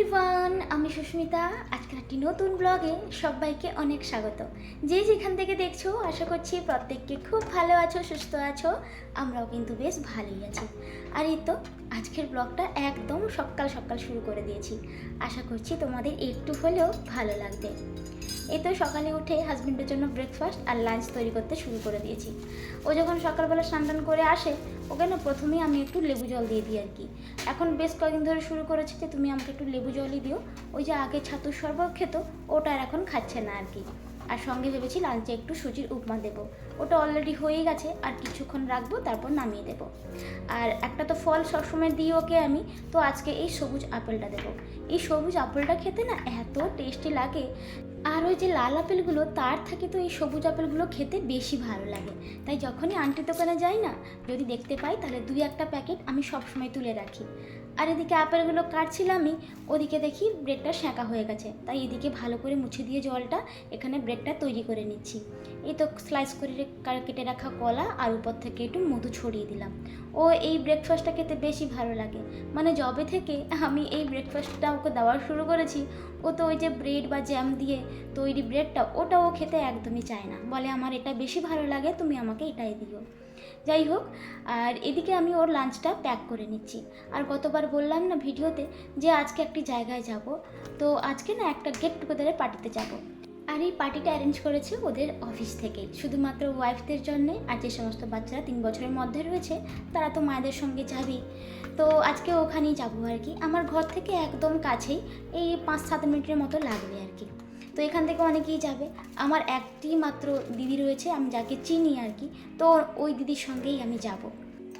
Everyone আমি সুস্মিতা। আজকের একটি নতুন ব্লগে সবাইকে অনেক স্বাগত। যে যেখান থেকে দেখছ, আশা করছি প্রত্যেককে খুব ভালো আছো, সুস্থ আছো, আমরাও কিন্তু বেশ ভালোই আছি। আর এই তো, আজকের ব্লগটা একদম সকাল সকাল শুরু করে দিয়েছি। আশা করছি তোমাদের একটু হলেও ভালো লাগবে। এই তো সকালে উঠে হাজবেন্ডের জন্য ব্রেকফাস্ট আর লাঞ্চ তৈরি করতে শুরু করে দিয়েছি। ও যখন সকালবেলা স্নান করে আসে, ওকে না প্রথমেই আমি একটু লেবু জল দিয়ে দিই আর কি। এখন বেশ কয়েকদিন ধরে শুরু করেছে যে তুমি আমাকে একটু লেবু জলই দিও। ওই যে আগে ছাতুর শরবত খেত, ওটা এখন খাচ্ছে না আর কি। আর সঙ্গে ভেবেছি লাঞ্চে একটু সুজির উপমা দেবো। ওটা অলরেডি হয়ে গেছে, আর কিছুক্ষণ রাখব, তারপর নামিয়ে দেবো। আর একটা তো ফল সবসময় দিই ওকে আমি, তো আজকে এই সবুজ আপেলটা দেবো। এই সবুজ আপেলটা খেতে না এত টেস্টি লাগে। আর ওই যে লাল আপেলগুলো, তার থেকে তো এই সবুজ আপেলগুলো খেতে বেশি ভালো লাগে। তাই যখনই আন্টির দোকানে যাই না, যদি দেখতে পাই, তাহলে দুই একটা প্যাকেট আমি সবসময় তুলে রাখি। আর এদিকে আপেলগুলো কাটছিলামই, ওদিকে দেখি ব্রেডটা সেঁকা হয়ে গেছে। তাই এদিকে ভালো করে মুছে দিয়ে জলটা এখানে ব্রেডটা তৈরি করে নিচ্ছি। এই তো স্লাইস করে কেটে রাখা কলা আর উপর থেকে একটু মধু ছড়িয়ে দিলাম। ও এই ব্রেকফাস্টটা খেতে বেশি ভালো লাগে। মানে জবে থেকে আমি এই ব্রেকফাস্টটা ওকে দেওয়া শুরু করেছি, ও তো ওই যে ব্রেড বা জ্যাম দিয়ে তৈরি ব্রেডটা ওটা ও খেতে একদমই চায় না। বলে, আমার এটা বেশি ভালো লাগে, তুমি আমাকে এটাই দিও। যাই হোক, আর এদিকে আমি ওর লাঞ্চটা প্যাক করে নিচ্ছি। আর গতবার বললাম না ভিডিওতে যে আজকে একটি জায়গায় যাব। তো আজকে না একটা গেট টুগেদারের পার্টিতে যাব। আর এই পার্টিটা অ্যারেঞ্জ করেছে ওদের অফিস থেকে। শুধুমাত্র ওয়াইফদের জন্যে আর যে সমস্ত বাচ্চারা তিন বছরের মধ্যে রয়েছে, তারা তো মায়েদের সঙ্গে যাবেই তো আজকে ওখানেই যাব আর কি। আমার ঘর থেকে একদম কাছেই এই পাঁচ সাত মিনিটের মতো লাগবে আর কি। তো এখান থেকে অনেকেই যাবে। আমার একটি মাত্র দিদি রয়েছে, আমি যাকে চিনি আর কি। তো ওই দিদির সঙ্গেই আমি যাব।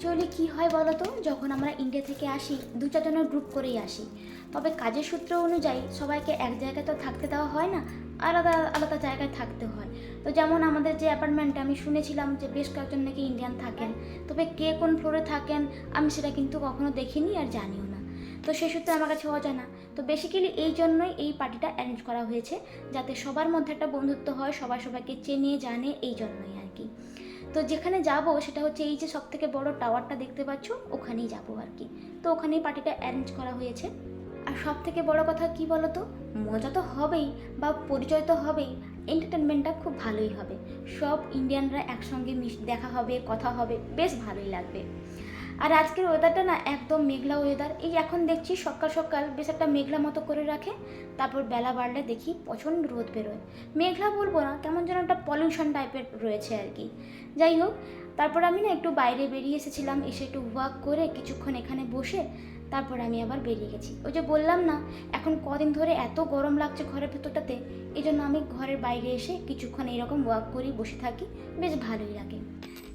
চলে কি হয় বলো তো? যখন আমরা ইন্ডিয়া থেকে আসি, দু চারজনের গ্রুপ করেই আসি। তবে কাজের সূত্র অনুযায়ী সবাইকে এক জায়গায় তো থাকতে দেওয়া হয় না। আলাদা আলাদা জায়গায় থাকতে হয়। তো যেমন আমাদের যে অ্যাপার্টমেন্টে আমি শুনেছিলাম যে বেশ কয়েকজন নাকি ইন্ডিয়ান থাকেন। তবে কে কোন ফ্লোরে থাকেন, আমি সেটা কিন্তু কখনো দেখিনি আর জানিও না। তো সে সূত্রে আমার কাছে অজানা তো বেসিক্যালি এই জন্যই এই পার্টিটা অ্যারেঞ্জ করা হয়েছে, যাতে সবার মধ্যে একটা বন্ধুত্ব হয়, সবাই সবাইকে চেনে, জানে, এই জন্যই আর কি। তো যেখানে যাব সেটা হচ্ছে এই যে সব থেকে বড় টাওয়ারটা দেখতে পাচ্ছ, ওখানেই যাব আর কি। তো ওখানেই পার্টিটা অ্যারেঞ্জ করা হয়েছে। আর সব থেকে বড় কথা কি বলো তো মজা তো হবেই বা পরিচয় তো হবেই। এন্টারটেনমেন্টটা খুব ভালোই হবে। সব ইন্ডিয়ানরা একসঙ্গে মিশ, দেখা হবে, কথা হবে, বেশ ভালোই লাগবে। আর আজকের ওয়েদারটা না একদম মেঘলা ওয়েদার এই এখন দেখছি সকাল সকাল বেশ একটা মেঘলা মতো করে রাখে। তারপর বেলা বাড়লে দেখি প্রচণ্ড রোদ বেরোয়। মেঘলা বলব না কেমন যেন একটা পলিউশন টাইপের রয়েছে আর কি। যাই হোক, তারপর আমি না একটু বাইরে বেরিয়ে এসেছিলাম। এসে একটু ওয়াক করে কিছুক্ষণ এখানে বসে তারপর আমি আবার বেরিয়ে গেছি। ওই যে বললাম না, এখন কদিন ধরে এত গরম লাগছে ঘরের ভেতরটাতে এই জন্য আমি ঘরের বাইরে এসে কিছুক্ষণ এইরকম ওয়াক করি, বসে থাকি, বেশ ভালোই লাগে।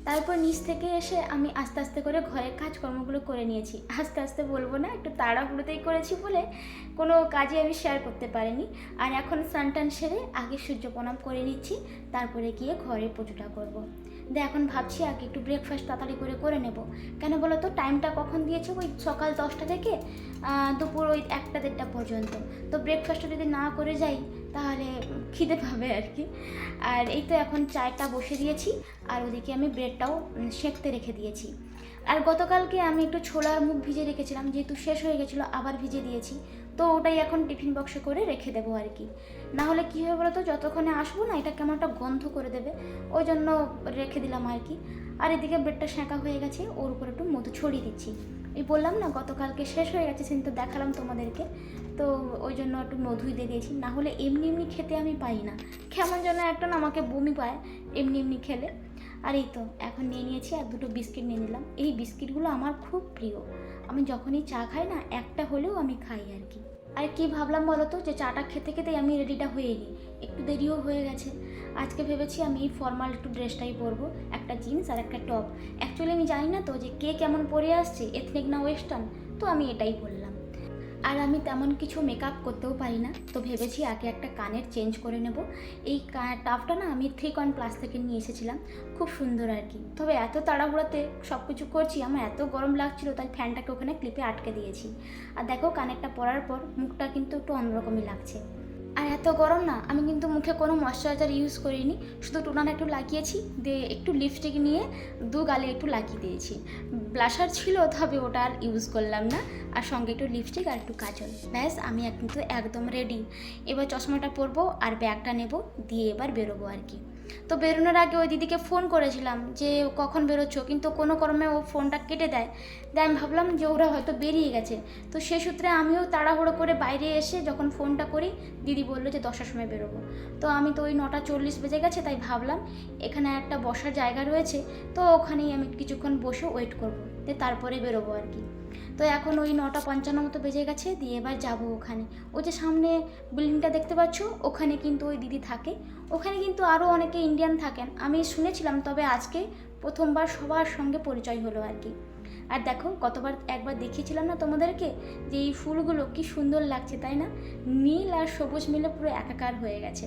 তারপর নিচ থেকে এসে আমি আস্তে আস্তে করে ঘরের কাজকর্মগুলো করে নিয়েছি। আস্তে আস্তে বলব না, একটু তাড়াহুড়োতেই করেছি বলে কোনো কাজে আমি শেয়ার করতে পারিনি। আর এখন স্নান সেরে আগে সূর্য প্রণাম করে নিচ্ছি, তারপরে গিয়ে ঘরের পুজোটা করব। দে, এখন ভাবছি আগে একটু ব্রেকফাস্ট তাড়াতাড়ি করে করে নেব। কেন বলো তো টাইমটা কখন দিয়েছে ওই সকাল দশটা থেকে দুপুর ওই একটা দেড়টা পর্যন্ত। তো ব্রেকফাস্টটা যদি না করে যাই তাহলে খিদে পাবে আর কি। আর এই তো এখন চায়টা বসে দিয়েছি, আর ওদিকে আমি ব্রেডটাও সেঁকতে রেখে দিয়েছি। আর গতকালকে আমি একটু ছোলার মুখ ভিজে রেখেছিলাম, যেহেতু শেষ হয়ে গেছিল, আবার ভিজে দিয়েছি। তো ওটাই এখন টিফিন বক্সে করে রেখে দেবো আর কি। না হলে কী হবে বলো তো যতক্ষণে আসব না, এটা কেমন একটা গন্ধ করে দেবে, ওই জন্য রেখে দিলাম আর কি। আর এদিকে ব্রেডটা সেঁকা হয়ে গেছে, ওর উপর একটু মধু ছড়িয়ে দিচ্ছি। এই বললাম না, গতকালকে শেষ হয়ে গেছে সেদিন তো দেখালাম তোমাদেরকে। তো ওই জন্য একটু মধুই দিয়ে দিয়েছি। না হলে এমনি এমনি খেতে আমি পাই না। কেমন যেন একটা না আমাকে বমি পায় এমনি এমনি খেলে। আর এই তো, এখন নিয়ে নিয়েছি আর দুটো বিস্কিট নিয়ে নিলাম। এই বিস্কিটগুলো আমার খুব প্রিয়। আমি যখনই চা খাই না, একটা হলেও আমি খাই আর কি। আর কি ভাবলাম বলো তো যে চাটা খেতে খেতেই আমি রেডিটা হয়ে নিই একটু দেরিও হয়ে গেছে। আজকে ভেবেছি আমি এই ফর্মাল একটু ড্রেসটাই পরবো। একটা জিন্স আর একটা টপ অ্যাকচুয়ালি আমি জানি না তো যে কে কেমন পরে আসছে এথনিক না ওয়েস্টার্ন তো আমি এটাই বললাম। আর আমি তেমন কিছু মেকআপ করতেও পারি না। তো ভেবেছি আগে একটা কানের চেঞ্জ করে নেব। এই টাফটা না আমি থ্রি কন প্লাস থেকে নিয়ে এসেছিলাম। খুব সুন্দর আর কি। তবে এত তাড়াহুড়াতে সব কিছু করছি, আমার এত গরম লাগছিল, তাই ফ্যানটাকে ওখানে ক্লিপে আটকে দিয়েছি। আর দেখো কানেরটা পরার পর মুখটা কিন্তু একটু অন্যরকমই লাগছে। আর এত গরম না, আমি কিন্তু মুখে কোনো ময়শ্চারাইজার ইউজ করিনি। শুধু টোনার একটু লাগিয়েছি, দিয়ে একটু লিপস্টিক নিয়ে দু গালে একটু লাগিয়ে দিয়েছি। ব্লাশার ছিল, তবে ওটা আর ইউজ করলাম না। আর সঙ্গে একটু লিপস্টিক আর একটু কাজল। ব্যাস, আমি কিন্তু একদম রেডি এবার চশমাটা পরবো আর ব্যাগটা নেব, দিয়ে এবার বেরোবো আর কি। তো বেরোনোর আগে ওই দিদিকে ফোন করেছিলাম যে কখন বেরোচ্ছ? কিন্তু কোনো কর্মে ও ফোনটা কেটে দেয়। দেয় আমি ভাবলাম যে ওরা হয়তো বেরিয়ে গেছে। তো সে সূত্রে আমিও তাড়াহুড়ো করে বাইরে এসে যখন ফোনটা করি, দিদি বলল যে দশটার সময় বেরোবো। তো আমি তো ওই নটা চল্লিশ বেজে গেছে, তাই ভাবলাম এখানে একটা বসার জায়গা রয়েছে, তো ওখানেই আমি কিছুক্ষণ বসে ওয়েট করব। দিয়ে তারপরে বেরোবো আর কি। তো এখন ওই নটা পঞ্চান্ন মতো বেজে গেছে, দিয়ে এবার যাব ওখানে। ওই যে সামনে বিল্ডিংটা দেখতে পাচ্ছ, ওখানে কিন্তু ওই দিদি থাকে। ওখানে কিন্তু আরও অনেকে ইন্ডিয়ান থাকেন। আমি শুনেছিলাম, তবে আজকে প্রথমবার সবার সঙ্গে পরিচয় হলো আর কি। আর দেখো, কতবার একবার দেখিয়েছিলাম না তোমাদেরকে, যে এই ফুলগুলো কি সুন্দর লাগছে, তাই না? নীল আর সবুজ মিলে পুরো একাকার হয়ে গেছে।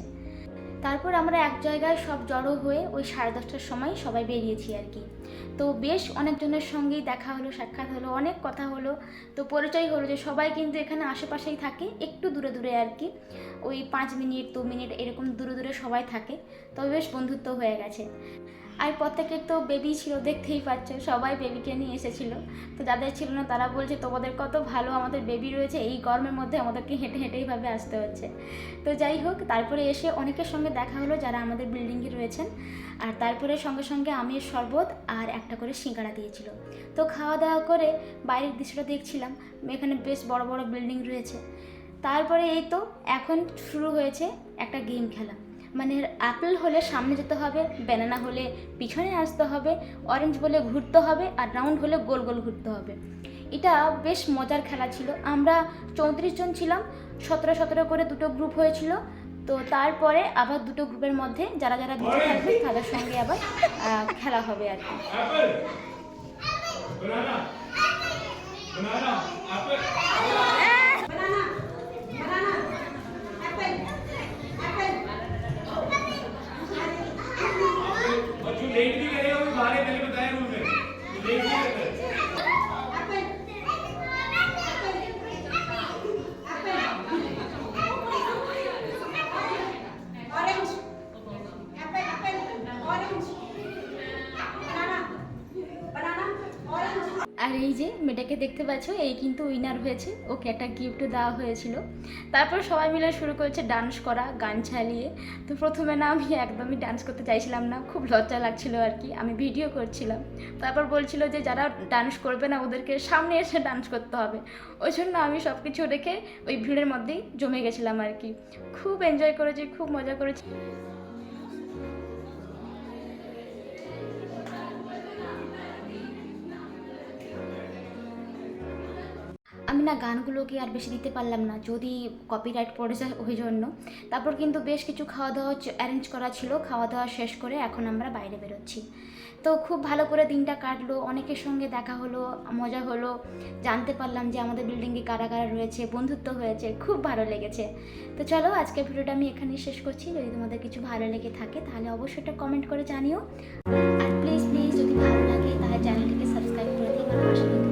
তারপর আমরা এক জায়গায় সব জড়ো হয়ে ওই সাড়ে দশটার সময় সবাই বেরিয়েছি আর কি। তো বেশ অনেকজনের সঙ্গেই দেখা হলো, সাক্ষাৎ হলো, অনেক কথা হলো। তো পরিচয় হলো যে সবাই কিন্তু এখানে আশেপাশেই থাকে, একটু দূরে দূরে আর কি। ওই পাঁচ মিনিট, দু মিনিট এরকম দূরে দূরে সবাই থাকে। তবে বেশ বন্ধুত্ব হয়ে গেছে। আর প্রত্যেকের তো বেবি ছিল, দেখতেই পাচ্ছ, সবাই বেবিকে নিয়ে এসেছিল। তো যাদের ছিল না, তারা বলছে, তোমাদের কত ভালো আমাদের বেবি রয়েছে, এই গরমের মধ্যে আমাদেরকে হেঁটে হেঁটেইভাবে আসতে হচ্ছে। তো যাই হোক, তারপরে এসে অনেকের সঙ্গে দেখা হলো যারা আমাদের বিল্ডিংয়ে রয়েছেন। আর তারপরে সঙ্গে সঙ্গে আমের শরবত আর একটা করে সিঙ্গাড়া দিয়েছিল। তো খাওয়া দাওয়া করে বাইরের দৃশ্যটা দেখছিলাম, এখানে বেশ বড় বড় বিল্ডিং রয়েছে। তারপরে এই তো এখন শুরু হয়েছে একটা গেম খেলা। মানে অ্যাপেল হলে সামনে যেতে হবে, ব্যানানা হলে পিছনে আসতে হবে, অরেঞ্জ বলে ঘুরতে হবে আর রাউন্ড হলে গোল গোল ঘুরতে হবে। এটা বেশ মজার খেলা ছিল। আমরা চৌত্রিশ জন ছিলাম, সতেরো সতেরো করে দুটো গ্রুপ হয়েছিল। তো তারপরে আবার দুটো গ্রুপের মধ্যে যারা যারা বেঁচে থাকবে তাদের সঙ্গে আবার খেলা হবে আর কি Apple. Banana. Banana. Apple. আর এই যে মেয়েটাকে দেখতে পাচ্ছ, এই কিন্তু উইনার হয়েছে। ওকে একটা গিফটও দেওয়া হয়েছিল। তারপর সবাই মিলে শুরু করেছে ডান্স করা, গান চালিয়ে। তো প্রথমে না আমি একদমই ডান্স করতে চাইছিলাম না, খুব লজ্জা লাগছিল আর কি। আমি ভিডিও করছিলাম। তারপর বলছিল যে যারা ডান্স করবে না, ওদেরকে সামনে এসে ডান্স করতে হবে। ওই জন্য আমি সব কিছু রেখে ওই ভিড়ের মধ্যেই জমে গেছিলাম আর কি। খুব এনজয় করেছি, খুব মজা করেছি। আমি না গানগুলোকে আর বেশি দিতে পারলাম না, যদি কপিরাইট পড়ে যায় ওই জন্য। তারপর কিন্তু বেশ কিছু খাওয়া দাওয়া অ্যারেঞ্জ করা ছিল খাওয়া দাওয়া শেষ করে এখন আমরা বাইরে বেরোচ্ছি। তো খুব ভালো করে দিনটা কাটলো, অনেকের সঙ্গে দেখা হলো, মজা হলো, জানতে পারলাম যে আমাদের বিল্ডিংয়ে কারা কারা রয়েছে, বন্ধুত্ব হয়েছে, খুব ভালো লেগেছে। তো চলো, আজকের ভিডিওটা আমি এখানেই শেষ করছি। যদি তোমাদের কিছু ভালো লেগে থাকে, তাহলে অবশ্যই একটা কমেন্ট করে জানিও। আর প্লিজ প্লিজ যদি ভালো লাগে, তাহলে চ্যানেলটিকে সাবস্ক্রাইব করে দিই আমার পাশে।